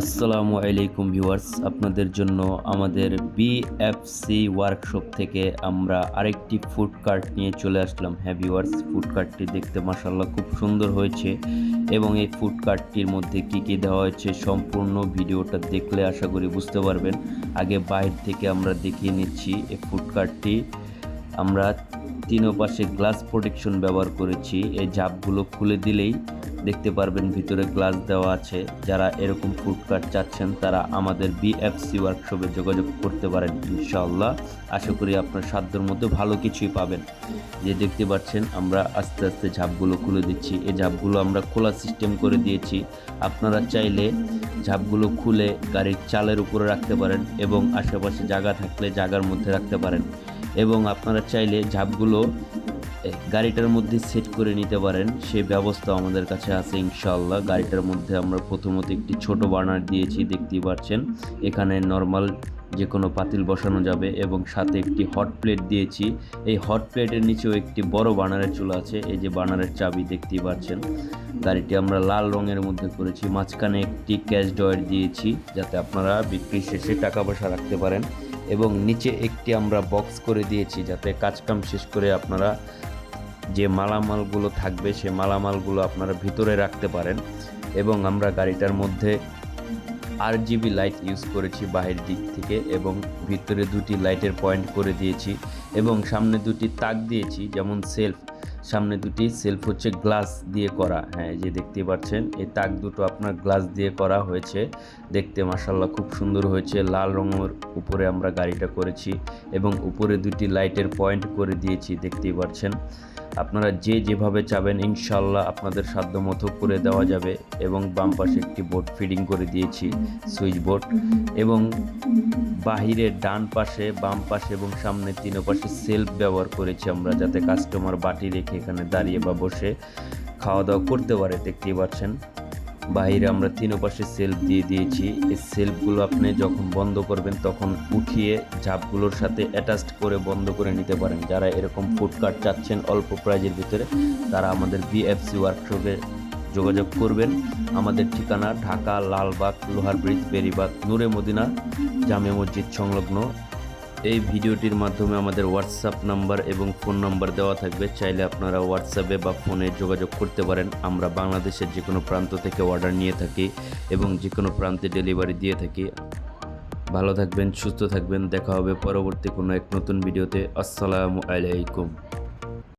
আসসালামু আলাইকুম ভিউয়ার্স, আপনাদের জন্য আমাদের বিএফসি ওয়ার্কশপ থেকে আমরা আরেকটি ফুড কার্ট নিয়ে চলে আসলাম। হ্যাঁ ভিউয়ার্স ফুড কার্টটি দেখতে মাসাল্লাহ খুব সুন্দর হয়েছে এবং এই ফুড কার্টটির মধ্যে কি কি দেওয়া হয়েছে সম্পূর্ণ ভিডিওটা দেখলে আশা করি বুঝতে পারবেন। আগে বাইরে থেকে আমরা দেখিয়ে নিচ্ছি এই ফুড কার্টটি আমরা তিনো পাশে গ্লাস প্রোটেকশন ব্যবহার করেছি, এই জাপগুলো খুলে দিলেই দেখতে পারবেন ভিতরে গ্লাস দেওয়া আছে। যারা এরকম ফুড কার্ট চাচ্ছেন, তারা আমাদের বিএফসি ওয়ার্কশপে যোগাযোগ করতে পারেন ইনশাআল্লাহ। আশা করি আপনার সাধ্যের মধ্যে ভালো কিছুই পাবেন। যে দেখতে পাচ্ছেন, আমরা আস্তে আস্তে ঝাপগুলো খুলে দিচ্ছি। এই ঝাপগুলো আমরা খোলা সিস্টেম করে দিয়েছি। আপনারা চাইলে ঝাপগুলো খুলে গাড়ির চালের উপরে রাখতে পারেন এবং আশেপাশে জায়গা থাকলে জায়গার মধ্যে রাখতে পারেন। এবং আপনারা চাইলে ঝাপগুলো গাড়িটার মধ্যে সেট করে নিতে পারেন সেই ব্যবস্থা আমাদের কাছে আছে ইনশাআল্লাহ। গাড়িটার মধ্যে আমরা প্রথমত একটি ছোট বার্নার দিয়েছি, দেখতেই পাচ্ছেন। এখানে নর্মাল যে কোনো পাতিল বসানো যাবে এবং সাথে একটি হট প্লেট দিয়েছি। এই হট প্লেটের নিচেও একটি বড় বার্নারের চুলা আছে, এই যে বার্নারের চাবি দেখতেই পাচ্ছেন। গাড়িটি আমরা লাল রঙের মধ্যে করেছি, মাঝখানে একটি ক্যাশ ডয়ার দিয়েছি যাতে আপনারা বিক্রি শেষে টাকা পয়সা রাখতে পারেন। এবং নিচে একটি আমরা বক্স করে দিয়েছি যাতে কাজকাম শেষ করে আপনারা যে মালামালগুলো থাকবে, সে মালামালগুলো আপনারা ভিতরে রাখতে পারেন এবং আমরা গাড়িটার মধ্যে আর জিবি লাইট ইউজ করেছি বাহির দিক থেকে এবং ভিতরে দুটি লাইটের পয়েন্ট করে দিয়েছি এবং সামনে দুটি তাক দিয়েছি, যেমন সেলফ সামনে দুটি সেলফ হচ্ছে গ্লাস দিয়ে করা। হ্যাঁ যে দেখতে পাচ্ছেন, এই তাক দুটো আপনার গ্লাস দিয়ে করা হয়েছে। দেখতে মাসাল্লাহ খুব সুন্দর হয়েছে, লাল রঙের উপরে আমরা গাড়িটা করেছি এবং উপরে দুটি লাইটের পয়েন্ট করে দিয়েছি, দেখতেই পাচ্ছেন। আপনারা যে যেভাবে চাবেন ইনশাল্লাহ আপনাদের সাধ্য মতো করে দেওয়া যাবে এবং বাম পাশে একটি বোর্ড ফিডিং করে দিয়েছি, সুইচ বোর্ড। এবং বাহিরে ডান পাশে, বাম পাশে এবং সামনে তিনো পাশে সেলফ ব্যবহার করেছি আমরা যাতে কাস্টমার বাটি রেখে এখানে দাঁড়িয়ে বা বসে খাওয়া দাওয়া করতে পারে, দেখতেই পাচ্ছেন। বাইরে আমরা তিনো পাশে সেলফ দিয়ে দিয়েছি। এই সেলফগুলো আপনি যখন বন্ধ করবেন, তখন উঠিয়ে ঝাপগুলোর সাথে অ্যাটাচড করে বন্ধ করে নিতে পারেন। যারা এরকম ফুডকার্ট চাচ্ছেন অল্প প্রাইজের ভিতরে, তারা আমাদের বিএফসি ওয়ার্কশপে যোগাযোগ করবেন। আমাদের ঠিকানা ঢাকা লালবাগ লোহার ব্রিজ বেরিবাগ, নূরে মদিনা, জামে মসজিদ সংলগ্ন এই ভিডিওটির মাধ্যমে আমাদের হোয়াটসঅ্যাপ নাম্বার এবং ফোন নাম্বার দেওয়া থাকবে। চাইলে আপনারা হোয়াটসঅ্যাপে বা ফোনে যোগাযোগ করতে পারেন। আমরা বাংলাদেশের যে কোনো প্রান্ত থেকে অর্ডার নিয়ে থাকি এবং যে কোনো প্রান্তে ডেলিভারি দিয়ে থাকি। ভালো থাকবেন, সুস্থ থাকবেন। দেখা হবে পরবর্তী কোনো এক নতুন ভিডিওতে। আসসালামু আলাইকুম।